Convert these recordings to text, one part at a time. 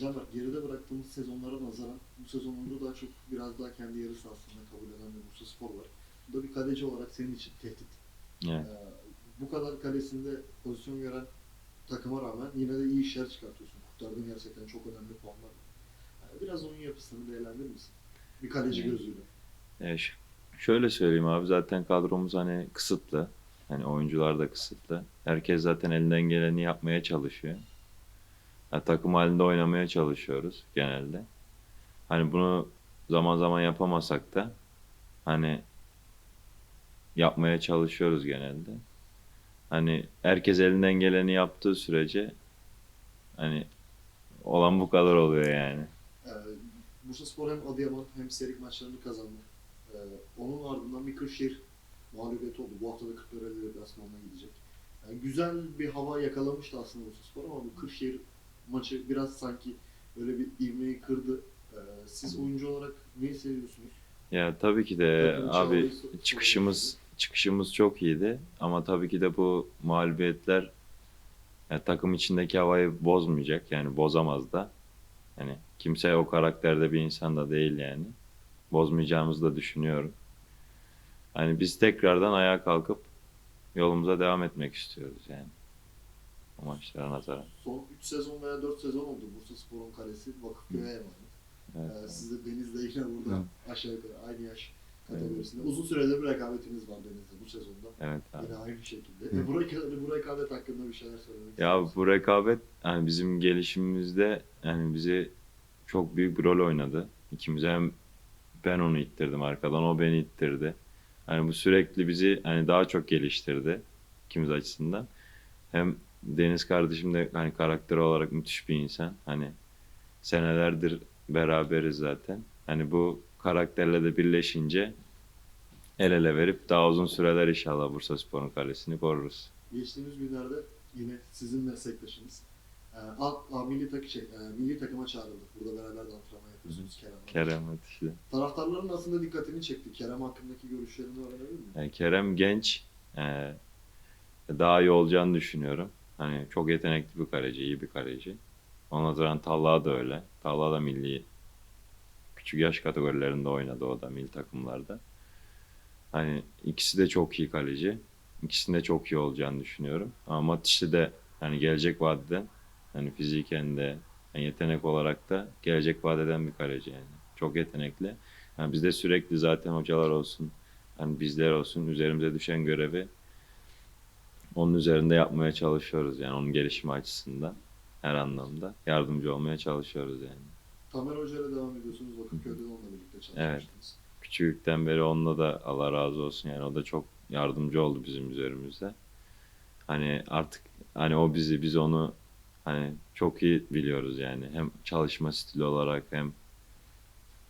Caner geride bıraktığımız sezonlara nazaran bu sezonunda daha çok biraz daha kendi yarı sahasında kabul eden bir Bursa Spor var. Bu da bir kaleci olarak senin için tehdit. Evet. Ee, bu kadar kalesinde pozisyon gören takıma rağmen yine de iyi işler çıkartıyorsun. Kurtardığın gerçekten çok önemli puanlar var. Yani biraz oyun yapısını değerlendirir misin? Bir kaleci Evet. gözüyle. E, ş- şöyle söyleyeyim abi zaten kadromuz hani kısıtlı. Hani oyuncular da kısıtlı. Herkes zaten elinden geleni yapmaya çalışıyor. Ya, takım halinde oynamaya çalışıyoruz genelde. Hani bunu zaman zaman yapamasak da hani yapmaya çalışıyoruz genelde. Hani herkes elinden geleni yaptığı sürece hani olan bu kadar oluyor yani. Ee, Bursa Spor hem Adıyaman hem Serik maçlarını kazandı. Ee, onun ardından bir Kırşehir mağlubiyeti oldu. Bu hafta da Kırklareli deplasmanına gidecek. Yani güzel bir hava yakalamıştı aslında Bursa Spor ama bu Kırşehir maçı biraz sanki böyle bir ivmeyi kırdı. Ee, siz oyuncu olarak neyi seviyorsunuz? Ya tabii ki de Takım abi çağrısı- çıkışımız çıkışımız çok iyiydi ama tabii ki de bu mağlubiyetler ya, takım içindeki havayı bozmayacak yani bozamaz da. Yani kimse o karakterde bir insan da değil yani. Bozmayacağımızı da düşünüyorum. Hani biz tekrardan ayağa kalkıp yolumuza devam etmek istiyoruz yani. Maçlara nazaran. Son 3 sezon veya 4 sezon oldu Bursa Spor'un kalesi Vakıfköy'e emanet. Evet. Ee, siz de Deniz'le yine burada aşağı yukarı aynı yaş kategorisinde. Uzun süredir bir rekabetiniz var Deniz'le bu sezonda. Evet abi. Yine aynı şekilde. Ve bu, reka- bu rekabet hakkında bir şeyler söylemek Ya ister bu rekabet yani bizim gelişimimizde yani bizi çok büyük bir rol oynadı. İkimize hem ben onu ittirdim arkadan, o beni ittirdi. Yani bu sürekli bizi hani daha çok geliştirdi ikimiz açısından. Hem Deniz kardeşim de hani karakter olarak müthiş bir insan. Hani senelerdir beraberiz zaten. Hani bu karakterle de birleşince el ele verip daha uzun süreler inşallah Bursa Spor'un kalesini koruruz. Geçtiğimiz günlerde yine sizin meslektaşınız e, A, A milli, takı, şey, e, milli takıma çağrıldı. Burada beraber de antrenman yapıyorsunuz Kerem. Kerem Ateş'le. Taraftarların aslında dikkatini çekti. Kerem hakkındaki görüşlerini öğrenebilir miyim? Yani Kerem genç, e, daha iyi olacağını düşünüyorum. Hani çok yetenekli bir kaleci, iyi bir kaleci. Ona nazaran Talha da öyle. Talha da milli küçük yaş kategorilerinde oynadı o da milli takımlarda. Hani ikisi de çok iyi kaleci. İkisinin de çok iyi olacağını düşünüyorum. Ama Matiş'te de hani gelecek vadeden hani fiziken de yani yetenek olarak da gelecek vadeden bir kaleci yani. Çok yetenekli. Yani bizde sürekli zaten hocalar olsun, hani bizler olsun üzerimize düşen görevi onun üzerinde yapmaya çalışıyoruz yani onun gelişimi açısından her anlamda yardımcı olmaya çalışıyoruz yani. Tamer Hoca ile devam ediyorsunuz. Vakıfköy'de de onunla birlikte çalışmıştınız. Küçüklükten beri onunla da Allah razı olsun yani o da çok yardımcı oldu bizim üzerimizde. Hani artık hani o bizi biz onu hani çok iyi biliyoruz yani hem çalışma stili olarak hem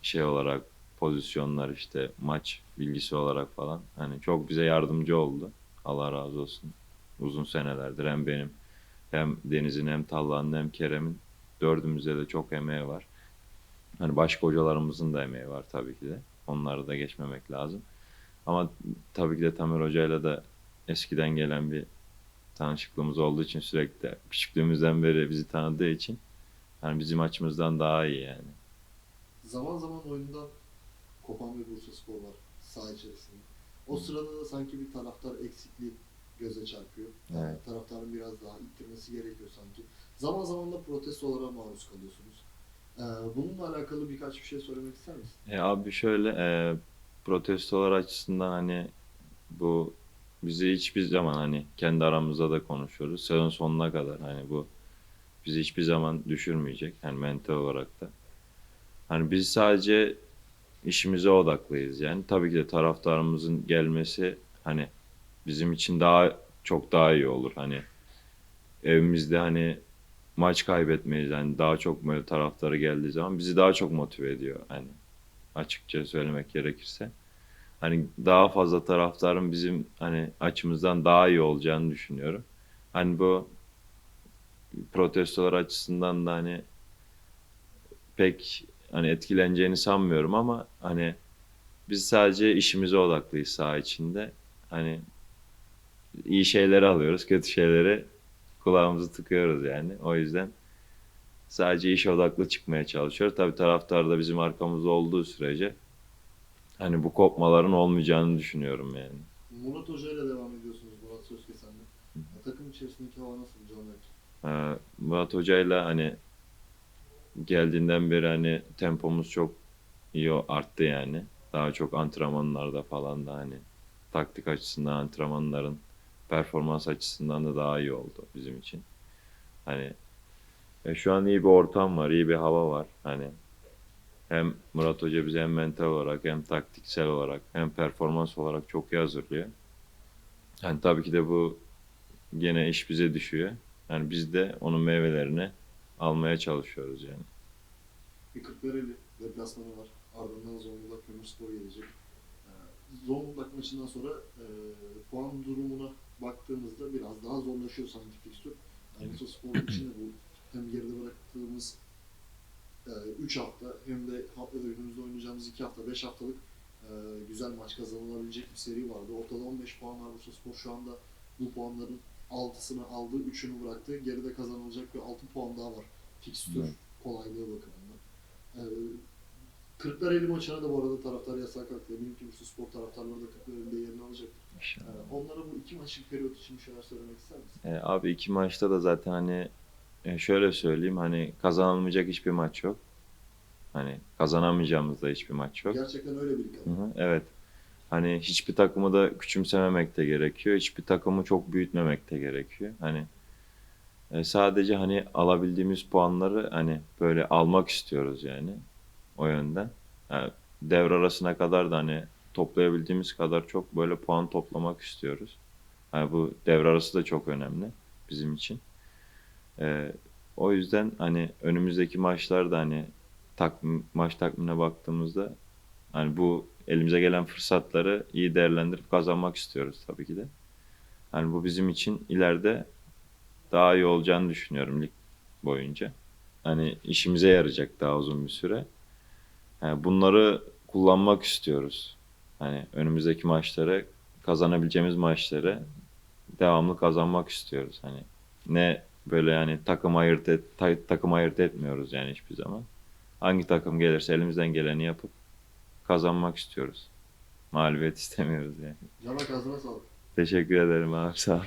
şey olarak pozisyonlar işte maç bilgisi olarak falan hani çok bize yardımcı oldu. Allah razı olsun. Uzun senelerdir hem benim hem Deniz'in hem Talha'nın hem Kerem'in dördümüzde de çok emeği var. Hani başka hocalarımızın da emeği var tabii ki de. Onları da geçmemek lazım. Ama tabii ki de Tamer Hoca'yla da eskiden gelen bir tanışıklığımız olduğu için sürekli de küçüklüğümüzden beri bizi tanıdığı için hani bizim açımızdan daha iyi yani. Zaman zaman oyundan kopan bir Bursa Spor var saha içerisinde. O sırada da sanki bir taraftar eksikliği göze çarpıyor. Yani Evet. taraftarın biraz daha ittirmesi gerekiyor sanki. Zaman zaman da protestolara maruz kalıyorsunuz. Ee, bununla alakalı birkaç bir şey söylemek ister misin? E abi şöyle e, protestolar açısından hani bu bizi hiçbir zaman hani kendi aramızda da konuşuyoruz. Sezon sonuna kadar hani bu bizi hiçbir zaman düşürmeyecek. Yani mental olarak da. Hani biz sadece işimize odaklıyız yani. Tabii ki de taraftarımızın gelmesi hani bizim için daha çok daha iyi olur. Hani evimizde hani maç kaybetmeyiz. Yani daha çok böyle taraftarı geldiği zaman bizi daha çok motive ediyor. Hani açıkça söylemek gerekirse. Hani daha fazla taraftarın bizim hani açımızdan daha iyi olacağını düşünüyorum. Hani bu protestolar açısından da hani pek hani etkileneceğini sanmıyorum ama hani biz sadece işimize odaklıyız saha içinde. Hani iyi şeyleri alıyoruz, kötü şeyleri kulağımızı tıkıyoruz yani. O yüzden Sadece iş odaklı çıkmaya çalışıyoruz. Tabii taraftar da bizim arkamızda olduğu sürece hani bu kopmaların olmayacağını düşünüyorum yani. Murat Hoca ile devam ediyorsunuz Murat Sözkesen'le. Ya, takım içerisindeki hava nasıl Caner? Ee, Murat Hoca'yla hani geldiğinden beri hani tempomuz çok iyi arttı yani. Daha çok antrenmanlarda falan da hani taktik açısından antrenmanların performans açısından da daha iyi oldu bizim için. Hani e, şu an iyi bir ortam var, iyi bir hava var. Hani hem Murat Hoca bizi hem mental olarak hem taktiksel olarak hem performans olarak çok iyi hazırlıyor. Yani tabii ki de bu gene iş bize düşüyor. Yani biz de onun meyvelerini almaya çalışıyoruz yani. Bir Kırklareli deplasmanı var. Ardından Zonguldak Kömürspor gelecek. Ee, Zonguldak maçından sonra e, puan durumuna baktığımızda biraz daha zorlaşıyor sanki fikstür. Bursa Spor için de bu hem geride bıraktığımız 3 hafta hem de ha- önümüzde oynayacağımız 2 hafta 5 haftalık e, güzel maç kazanılabilecek bir seri vardı. Ortada 15 puan var Bursa Spor şu anda bu puanların 6'sını aldı, 3'ünü bıraktı. Geride kazanılacak bir 6 puan daha var. Fikstür Evet. kolaylığı bakımından. Ee, Kırklareli maçına da bu arada taraftar yasak kalktı. Eminim ki Bursa Spor taraftarları da Kırklareli'de yerini alacaktır. İnşallah. Ee, onlara bu iki maçlık periyot için bir şeyler söylemek ister misin? E, abi iki maçta da zaten hani e, şöyle söyleyeyim hani kazanılmayacak hiçbir maç yok. Hani kazanamayacağımız da hiçbir maç yok. Gerçekten öyle bir Hı hı, evet. Hani hiçbir takımı da küçümsememek de gerekiyor. Hiçbir takımı çok büyütmemek de gerekiyor. Hani e, sadece hani alabildiğimiz puanları hani böyle almak istiyoruz yani o yönden. Yani devre arasına kadar da hani toplayabildiğimiz kadar çok böyle puan toplamak istiyoruz. Hani bu devre arası da çok önemli bizim için. E, o yüzden hani önümüzdeki maçlarda hani takvim, maç takvimine baktığımızda Hani bu elimize gelen fırsatları iyi değerlendirip kazanmak istiyoruz tabii ki de. Hani bu bizim için ileride daha iyi olacağını düşünüyorum lig boyunca. Hani işimize yarayacak daha uzun bir süre. Yani bunları kullanmak istiyoruz. Hani önümüzdeki maçları kazanabileceğimiz maçları devamlı kazanmak istiyoruz. Hani ne böyle yani takım ayırt et, ta- takım ayırt etmiyoruz yani hiçbir zaman. Hangi takım gelirse elimizden geleni yapıp kazanmak istiyoruz. Mağlubiyet istemiyoruz yani. Canak ağzına sağlık. Teşekkür ederim abi sağ ol.